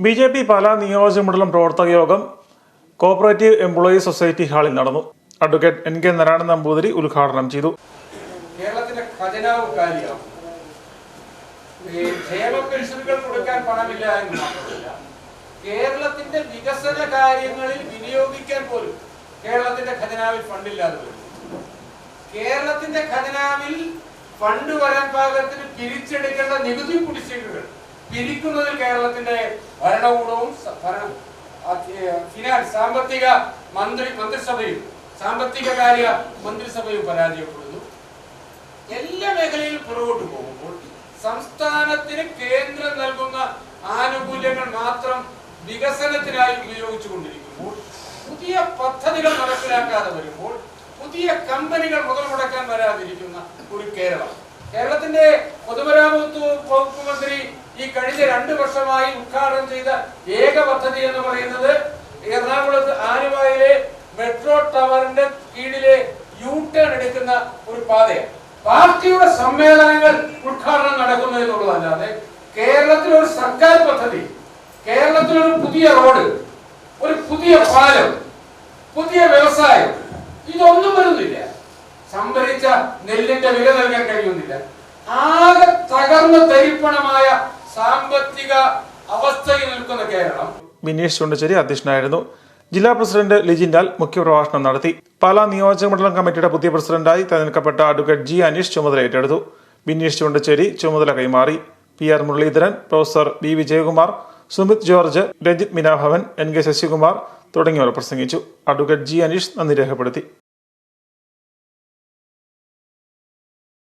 B J P Pala നിയോജകമണ്ഡലം പ്രവർത്തക യോഗം കോപ്പറേറ്റീവ് എംപ്ലോയീസ് സൊസൈറ്റി ഹാളിൽ നടന്നു. Advocate N K Narayanan Namboothiri ഉദ്ഘാടനം ചെയ്തു. കേരളത്തിന്റെ ഖജനാവ് കാലിയാവും. ക്ഷേമ പെൻഷനുകൾ കൊടുക്കാൻ പണമില്ല എന്ന് മാത്രമല്ല കേരളത്തിന്റെ വികസന കാര്യങ്ങളിൽ വിനിയോഗിക്കാൻ പോലും കേരളത്തിന്റെ ഖജനാവിൽ ഫണ്ടില്ലാതെ കേരളത്തിന്റെ ഖജനാവിൽ ഫണ്ട് വരാൻ പാകത്തിന് പിരിച്ചെടുക്കേണ്ട നികുതി കുടിശ്ശികകൾ പിരിക്കുന്നതിൽ കേരളത്തിന്റെ ഭരണകൂടവും ഫിനാൻസ് സാമ്പത്തിക മന്ത്രി മന്ത്രിസഭയും സാമ്പത്തിക കാര്യ മന്ത്രിസഭയും പരാജയപ്പെടുന്നു. എല്ലാ മേഖലയിലും പുറകോട്ട് പോകുമ്പോൾ സംസ്ഥാനത്തിന് കേന്ദ്രം നൽകുന്ന ആനുകൂല്യങ്ങൾ മാത്രം വികസനത്തിനായി ഉപയോഗിച്ചു കൊണ്ടിരിക്കുമ്പോൾ പുതിയ പദ്ധതികൾ നടപ്പിലാക്കാതെ വരുമ്പോൾ പുതിയ കമ്പനികൾ മുതൽ മുടക്കാൻ വരാതിരിക്കുന്ന ഒരു കേരളം. കേരളത്തിന്റെ പൊതുമരാമത്ത് വർഷമായി ഉദ്ഘാടനം ചെയ്ത ഏക പദ്ധതി എന്ന് പറയുന്നത് എറണാകുളത്ത് ആലുവയിലെ മെട്രോ ടവറിന്റെ കീഴിലെ യു ടേൺ എടുക്കുന്ന ഒരു പാതയാണ്. പാർട്ടിയുടെ സമ്മേളനങ്ങൾ ഉദ്ഘാടനം നടക്കുന്നു എന്നുള്ളതല്ലാതെ കേരളത്തിൽ ഒരു സർക്കാർ പദ്ധതി കേരളത്തിൽ ഒരു പുതിയ റോഡ് ഒരു പുതിയ പാലം പുതിയ വ്യവസായം ഇതൊന്നും വരുന്നില്ല. സംഭരിച്ച നെല്ലിന്റെ വില നൽകാൻ കഴിയുന്നില്ല. ആകെ തകർന്ന് തരിപ്പണമായ സാമ്പത്തിക അവസ്ഥയിൽ നിൽക്കുന്ന കേരളം. ബിനീഷ് ചുണ്ടശ്ശേരി അധ്യക്ഷനായിരുന്നു. ജില്ലാ പ്രസിഡന്റ് ലിജിൻ മുഖ്യപ്രഭാഷണം നടത്തി. പാലാ നിയോജക മണ്ഡലം കമ്മിറ്റിയുടെ പുതിയ പ്രസിഡന്റായി തെരഞ്ഞെടുക്കപ്പെട്ട അഡ്വക്കേറ്റ് ജി അനീഷ് ചുമതല ഏറ്റെടുത്തു. ബിനീഷ് ചുണ്ടശ്ശേരി ചുമതല കൈമാറി. P R Muraleedharan professor B Vijayakumar Sumith George Ranjith Minabhavan N K Sasikumar തുടങ്ങിയവർ പ്രസംഗിച്ചു. അഡ്വക്കേറ്റ് ജി അനീഷ് നന്ദി രേഖപ്പെടുത്തി.